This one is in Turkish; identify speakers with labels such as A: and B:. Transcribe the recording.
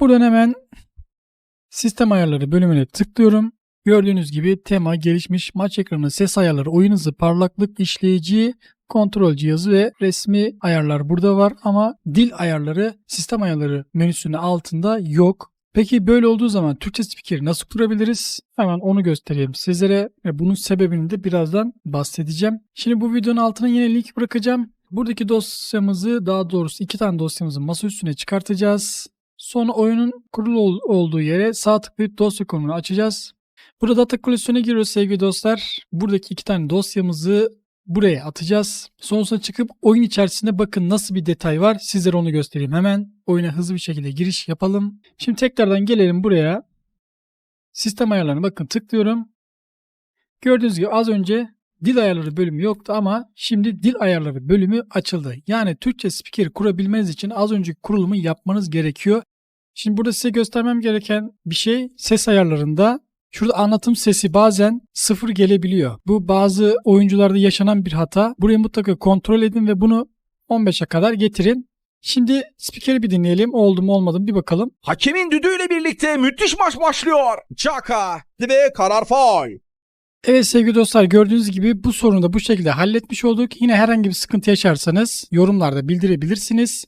A: Buradan hemen sistem ayarları bölümüne tıklıyorum. Gördüğünüz gibi tema, gelişmiş maç ekranı, ses ayarları, oyun hızı, parlaklık, işleyici, kontrol cihazı ve resmi ayarlar burada var ama dil ayarları sistem ayarları menüsünün altında yok. Peki böyle olduğu zaman Türkçe spikeri nasıl kurabiliriz? Hemen onu göstereyim sizlere ve bunun sebebini de birazdan bahsedeceğim. Şimdi bu videonun altına yine link bırakacağım. Buradaki dosyamızı daha doğrusu iki tane dosyamızı masa üstüne çıkartacağız. Sonra oyunun kurulu ol- olduğu yere sağ tıklayıp dosya konumunu açacağız. Burada data koleksiyona giriyoruz sevgili dostlar. Buradaki iki tane dosyamızı buraya atacağız. Sonrasında çıkıp oyun içerisinde bakın nasıl bir detay var. Sizlere onu göstereyim hemen. Oyuna hızlı bir şekilde giriş yapalım. Şimdi tekrardan gelelim buraya. Sistem ayarlarına bakın tıklıyorum. Gördüğünüz gibi az önce dil ayarları bölümü yoktu ama şimdi dil ayarları bölümü açıldı. Yani Türkçe spikeri kurabilmeniz için az önceki kurulumu yapmanız gerekiyor. Şimdi burada size göstermem gereken bir şey ses ayarlarında Şurada anlatım sesi bazen sıfır gelebiliyor. Bu bazı oyuncularda yaşanan bir hata. Burayı mutlaka kontrol edin ve bunu 15'e kadar getirin. Şimdi spikeri bir dinleyelim. Oldu mu olmadı mı bir bakalım.
B: Hakemin düdüğüyle birlikte müthiş maç başlıyor. Çaka ve karar faul.
A: Evet sevgili dostlar gördüğünüz gibi bu sorunu da bu şekilde halletmiş olduk. Yine herhangi bir sıkıntı yaşarsanız yorumlarda bildirebilirsiniz.